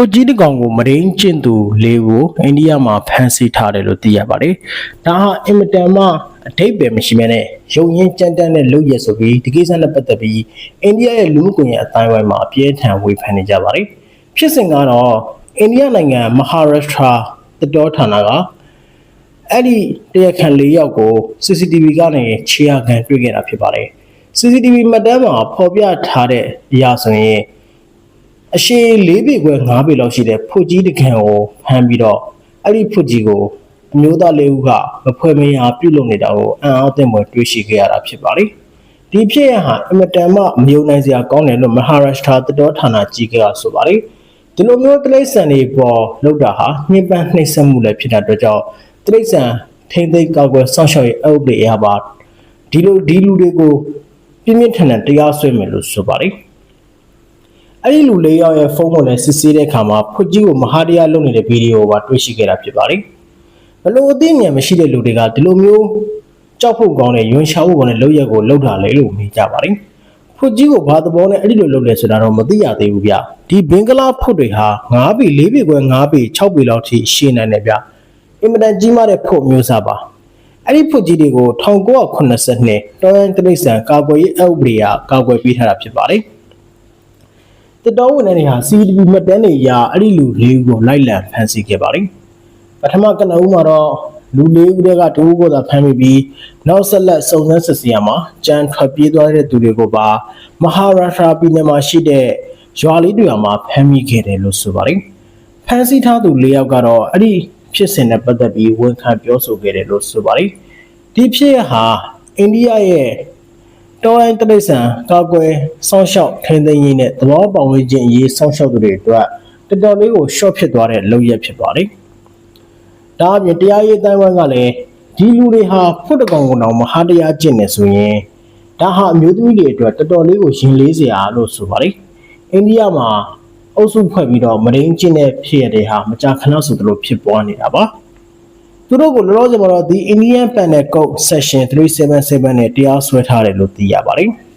ဖိုကြီးတကောင်ကိုမရင်းကျင့်သူလေးကိုအိန္ဒိယမှာဖမ်းဆီးထားတယ်လို့သိရပါတယ်။ဒါဟာအင်မတန်မှအထိပ္ပယ်မရှိမဲနဲ့ရုံရင်းကြမ်းတမ်းတဲ့လုပ်ရဆိုပြီးဒီကိစ္စနဲ့ပတ်သက်ပြီးအိန္ဒိယရဲ့လူမှုကွန်ရက်အတိုင်းအဝိုင်းမှာအပြင်းထန်ဝေဖန်နေကြပါတယ်။ဖြစ်စဉ်ကတော့အိန္ဒိယနိုင်ငံမဟာရပ်ရှ်ထရာတတော်ဌာနကအဲ့ဒီတရားခံ၄ယောက်ကို CCTV ကနေခြေရခံတွေ့ခဲ့တာဖြစ်ပါတယ်။ CCTV မှတ်တမ်းမှာဖော်ပြထားတဲ့အရာဆိုရင် အရှိ၄ပေခွဲ၅ပေလောက်ရှိတဲ့ဖွတ်ကြီးတကန်ကိုဖမ်းပြီးတော့အဲ့ဒီဖွတ်ကြီးကိုအမျိုးသားလေးဦးကမဖွဲမရပြုတ်လုံနေတာကိုအံ့အားသင့်ပွဲတွေ့ရှိခဲ့ရတာဖြစ်ပါလေဒီဖြစ်ရဟာအင်မတန်မှမယုံနိုင်စရာကောင်းတယ်လို့မဟာရပ်ရှ်ထရာတတော်ဌာနကြီးကဆိုပါလေဒီလိုမျိုးတိရစ္ဆာန်တွေပေါ်လောက်တာဟာညှဉ်းပန်းနှိပ်စက်မှုလည်းဖြစ်တဲ့အတွက်ကြောင့်တိရစ္ဆာန်ထိမ့်သိမ်းကောက်ွယ်စောင့်ရှောက်ရေးအုပ်တွေအရပါဒီလိုဒီလူတွေကိုပြင်းပြင်းထန်ထန်တရားစွဲမယ်လို့ဆိုပါလေ အဲ့ဒီလူလေးယောက်ရဲ့ဖုန်းကိုလည်းစစ်ဆေးတဲ့အခါမှာဖွတ်ကြီးကိုမဟာတရားလုပ်နေတဲ့ဗီဒီယိုကိုပါတွေ့ရှိခဲ့တာဖြစ်ပါတယ်။ဘလို့အသိဉာဏ်မရှိတဲ့လူတွေကဒီလိုမျိုးကြောက်ဖို့ကောင်းတဲ့ယွန်ရှာဖို့ကောင်းတဲ့လုပ်ရက်ကိုလုပ်တာလေလို့မြင်ကြပါတယ်။ဖွတ်ကြီးကိုဘာသဘောနဲ့အဲ့ဒီလိုလုပ်လဲဆိုတာတော့မသိရသေးဘူးဗျ။ဒီဘင်္ဂလားဖွတ်တွေဟာ9ပေ4ပေခွဲ9ပေ6ပေလောက်ထိရှင်းနိုင်တယ်ဗျ။အင်မတန်ကြီးမားတဲ့ဖွတ်မျိုးစားပါ။အဲ့ဒီဖွတ်ကြီးတွေကို1982တောရန်တရိတ်ဆန်ကာကွယ်ရေးအဥပဒေကကာကွယ်ပေးထားတာဖြစ်ပါတယ်။ တတော်ဝင်တဲ့နေဟာ CDB မှတ်တမ်းတွေအရအဲ့ဒီလူလေးဦးကိုလိုက်လံဖမ်းဆီးခဲ့ပါတယ်။ပထမကနဦးမှာတော့လူလေးဦးတည်းကတဦးကိုသာဖမ်းမိပြီးနောက်ဆက်လက်စုံစမ်းစစ်ဆေးရမှာကြမ်းထွက်ပြေးသွားတဲ့သူတွေကိုပါမဟာရာထရာပြည်နယ်မှာရှိတဲ့ရွာလေးတွေမှာဖမ်းမိခဲ့တယ်လို့ဆိုပါတယ်။ဖမ်းဆီးထားသူ၄ယောက်ကတော့အဲ့ဒီဖြစ်စဉ်နဲ့ပတ်သက်ပြီးဝန်ခံပြောဆိုခဲ့တယ်လို့ဆိုပါတယ်။ဒီဖြစ်ရဟာအိန္ဒိယရဲ့ တော်လိုင်းတရိတ်ဆန်ကာကွယ်စောင့်ရှောက်ထိန်းသိမ်းရေးနဲ့သဘောပေါက်ဝေးခြင်းအရေးစောင့်ရှောက်သူတွေအတွက်တော်တော်လေးကိုရှော့ဖြစ်သွားတဲ့လုပ်ရက်ဖြစ်ပါတယ်။ဒါအပြင်တရားရေးတိုင်းဝမ်ကလည်းဒီလူတွေဟာဖွတ်တကောင်ကောင်မဟာတရားကျင့်နေဆိုရင်ဒါဟာအမျိုးသမီးတွေအတွက်တော်တော်လေးကိုရင်လေးစရာလို့ဆိုပါတယ်။အိန္ဒိယမှာအုပ်စုဖွဲ့ပြီးတော့မရင်းကျင့်တဲ့ဖြစ်ရတဲ့ဟာမကြာခဏဆိုသလိုဖြစ်ပွားနေတာပါ။ သူတို့ကိုလောလောဆယ်မှာတော့ဒီ Indian Penal Code Section 377နဲ့တရားစွဲထားတယ်လို့သိရပါတယ်။